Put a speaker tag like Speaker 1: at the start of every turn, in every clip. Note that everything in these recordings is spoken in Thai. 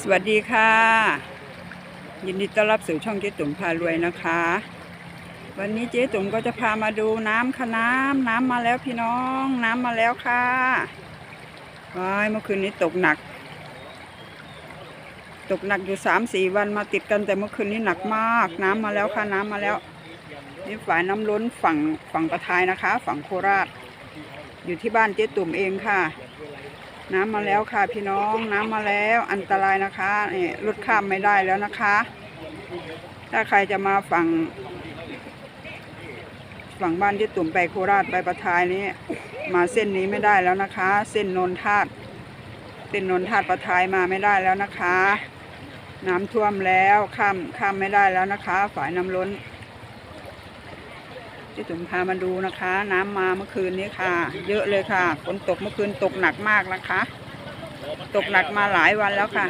Speaker 1: สวัสดีค่ะ ยินดีต้อนรับสู่ช่องเจ๊ตุ่มพารวยนะคะ วันนี้เจ๊ตุ่มก็จะพามาดูน้ำค่ะน้ำน้ำมาแล้วพี่น้องน้ำมาแล้วค่ะว้ายเมื่อคืนนี้ตกหนัก ตกหนักอยู่สามสี่วันมาติดกันแต่เมื่อคืนนี้หนักมาก น้ำมาแล้วค่ะน้ำมาแล้วนี่ฝ่ายน้ำล้นฝั่งฝั่งประทายนะคะ ฝั่งโคราช อยู่ที่บ้านเจ๊ตุ่มเองค่ะ น้ำมาแล้วค่ะพี่น้องน้ำมาแล้วอันตรายนะคะนี่รถข้ามไม่ได้แล้วนะคะ ถ้าใครจะมาฝั่ง ฝั่งบ้านที่ตุ่มไปโคราชไปประทายนี้ มาเส้นนี้ไม่ได้แล้วนะคะ เส้นนนทาดเส้นนนทาดประทายมาไม่ได้แล้วนะคะ น้ำท่วมแล้วข้ามข้ามไม่ได้แล้วนะคะ ฝ่ายน้ำล้น ที่ตุ่มพามาดูนะคะ น้ำมาเมื่อคืนนี้ค่ะ เยอะเลยค่ะฝนตกเมื่อคืนตกหนักมากนะคะ ตกหนักมาหลายวันแล้วค่ะ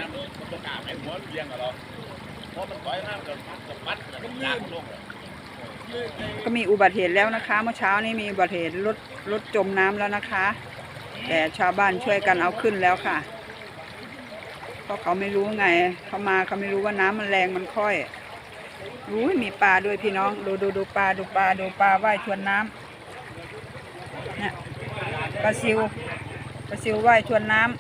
Speaker 1: ก็มีอุบัติเหตุแล้วนะคะเมื่อเช้านี้มีอุบัติเหตุรถรถจมน้ำแล้วนะคะ แต่ชาวบ้านช่วยกันเอาขึ้นแล้วค่ะเพราะเขาไม่รู้ไงเขามาเขาไม่รู้ว่าน้ำมันแรงมันค่อย รู้มีปลาด้วยพี่น้อง ดูดูดูปลาดูปลาดูปลาว่ายทวนน้ำเนี่ยปลาซิวปลาซิวว่ายทวนน้ำ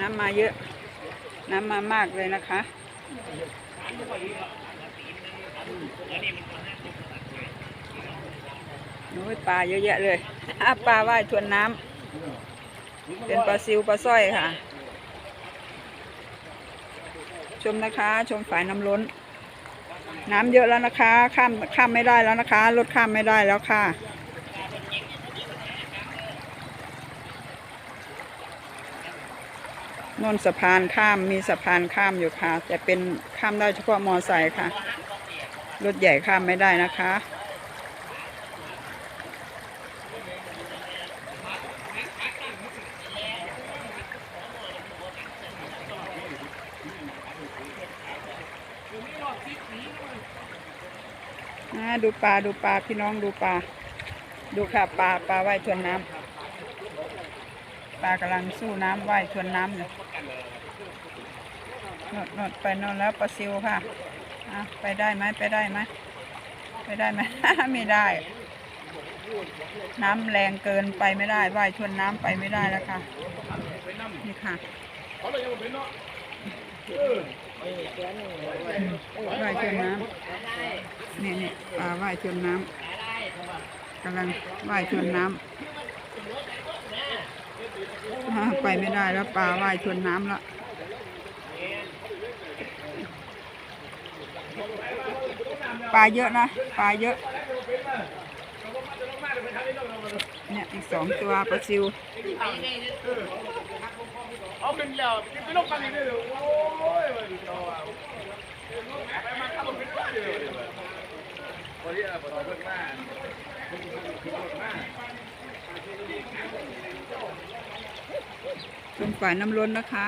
Speaker 1: น้ำมาเยอะ น้ำมามากเลยนะคะโอ้ยปลาเยอะแยะเลยปลาว่ายทวนน้ำ เป็นปลาซิวปลาสร้อยค่ะ ชมนะคะ ชมฝายน้ำล้น น้ำเยอะแล้วนะคะ ข้ามข้ามไม่ได้แล้วนะคะรถข้ามไม่ได้แล้วค่ะนนสะพานข้ามมีสะพานข้ามอยู่ค่ะ แต่เป็นข้ามได้เฉพาะมอไซค์ค่ะ รถใหญ่ข้ามไม่ได้นะคะ นะดูปลาดูปลาพี่น้องดูปลาดูค่ะปลาปลาว่ายทวนน้ำปลากำลังสู้น้ำว่ายทวนน้ำอยู่นดนดไปนอนแล้วปลาซิวค่ะอะไปได้ไหมไปได้ไหมไปได้ไหม ไม่ได้ น้ำแรงเกินไปไม่ได้ว่ายทวนน้ำไปไม่ได้แล้วค่ะนี่ค่ะ ว่ายทวนน้ำนี่นี่ปลาว่ายชวนน้ำกำลังว่ายชวนน้ำไปไม่ได้แล้วปลาว่ายชวนน้ำแล้วปลาเยอะนะปลาเยอะ เนี่ยอีกสองตัวปลาซิว
Speaker 2: เอาเป็นแล้วกินไปลงกันอีกเลยโอ้ยมันต่อไปมาขับรถไปด้วยเลยวันนี้ปวดมากมา
Speaker 1: เป็นฝ่ายน้ำล้นนะคะ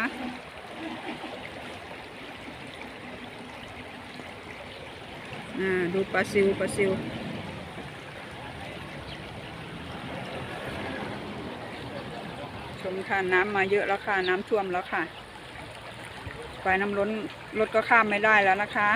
Speaker 1: อ่าดูปลาซิวปลาซิว ชมค่ะน้ำมาเยอะแล้วค่ะน้ำท่วมแล้วค่ะไฟน้ำล้นรถก็ข้ามไม่ได้แล้วนะคะ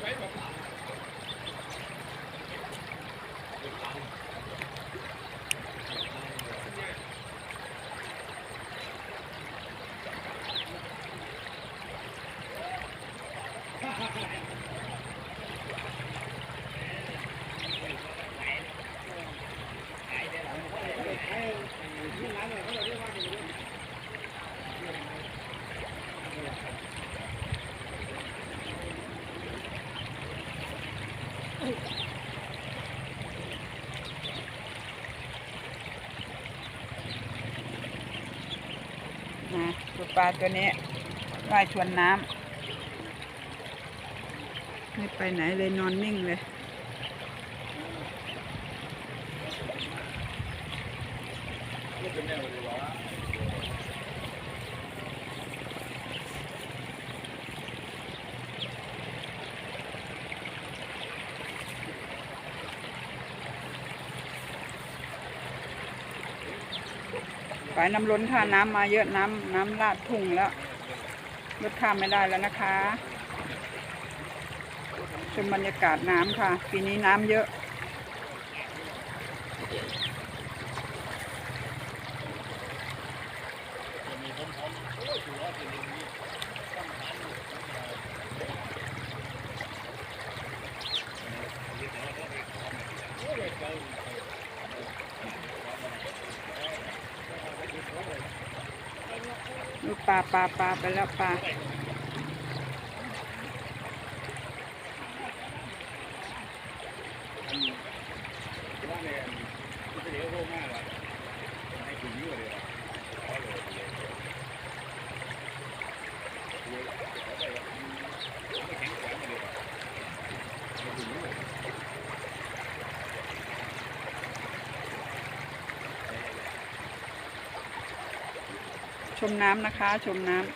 Speaker 1: Thank you.
Speaker 2: น
Speaker 1: ปลาตัวนี้ว่ายชวนน้ำไม่ไปไหนเลยนอนนิ่งเลย ฝายน้ำล้นค่ะน้ำมาเยอะน้ำน้ำลาดทุ่งแล้วรถข้ามไม่ได้แล้วนะคะชมบรรยากาศน้ำค่ะ ปีนี้น้ำเยอะ ปลาปลาปลาไปแล้วปลา ชมน้ำนะคะ ชมน้ำ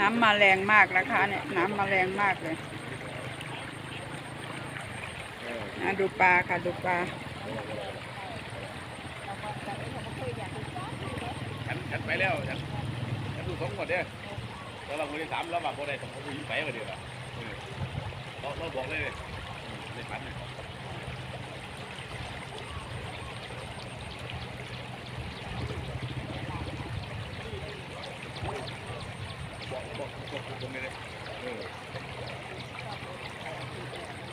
Speaker 1: น้ำมาแรงมากนะคะเนี่ย น้ำมาแรงมากเลยนะดูปลาค่ะดูปลา
Speaker 2: ฉันฉันไปแล้วฉันฉันดูสองคนเด้อแล้วเราคนที่สามเราบอกคนใดสองคนผู้หญิงไปกันเดียวเราเราบอกเลยในฝันเนี่ยบอกบอกบอกคนนี้เลยเออ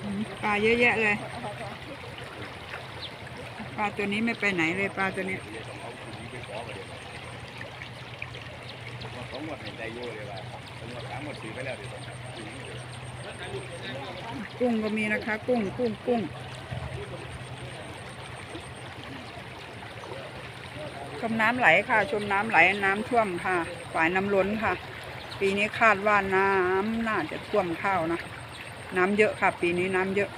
Speaker 1: อืม ปลาเยอะแยะเลย ปลาตัวนี้ไม่ไปไหนเลยปลาตัวนี้
Speaker 2: เดี๋ยวต้องหญิงไปขอกันเดียวละว่าสองวันเห็นใจโย่เลยว่าสองวันสามวันสี่ไปแล้วเดี๋ยวต้องผู้หญิงเดี๋ยว
Speaker 1: กุ้งก็มีนะคะ กุ้งกุ้งกุ้งชมน้ำไหลค่ะ ชมน้ำไหลน้ำท่วมค่ะ ฝ่ายน้ำล้นค่ะ ปีนี้คาดว่าน้ำน่าจะท่วมข้าวนะ น้ำเยอะค่ะ ปีนี้น้ำเยอะ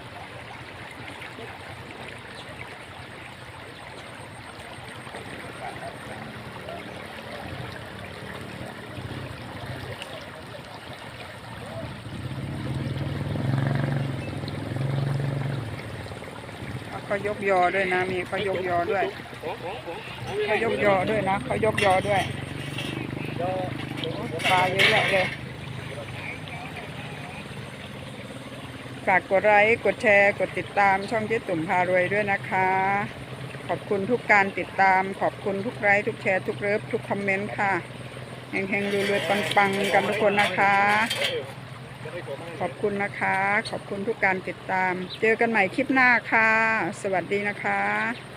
Speaker 1: เขายกยอด้วยนะ มีเขายกยอด้วย เขายกยอด้วยนะ เขายกยอด้วย ปลาเยอะแยะเลย ฝากกดไลค์กดแชร์ กดติดตามช่องเจ๊ตุ่มพารวยด้วยนะคะ ขอบคุณทุกการติดตาม ขอบคุณทุกไลค์ทุกแชร์ทุกเลิฟทุกคอมเมนต์ค่ะเฮงๆรวยๆปังๆกันทุกคนนะคะ ขอบคุณนะคะ ขอบคุณทุกการติดตาม เจอกันใหม่คลิปหน้าค่ะ สวัสดีนะคะ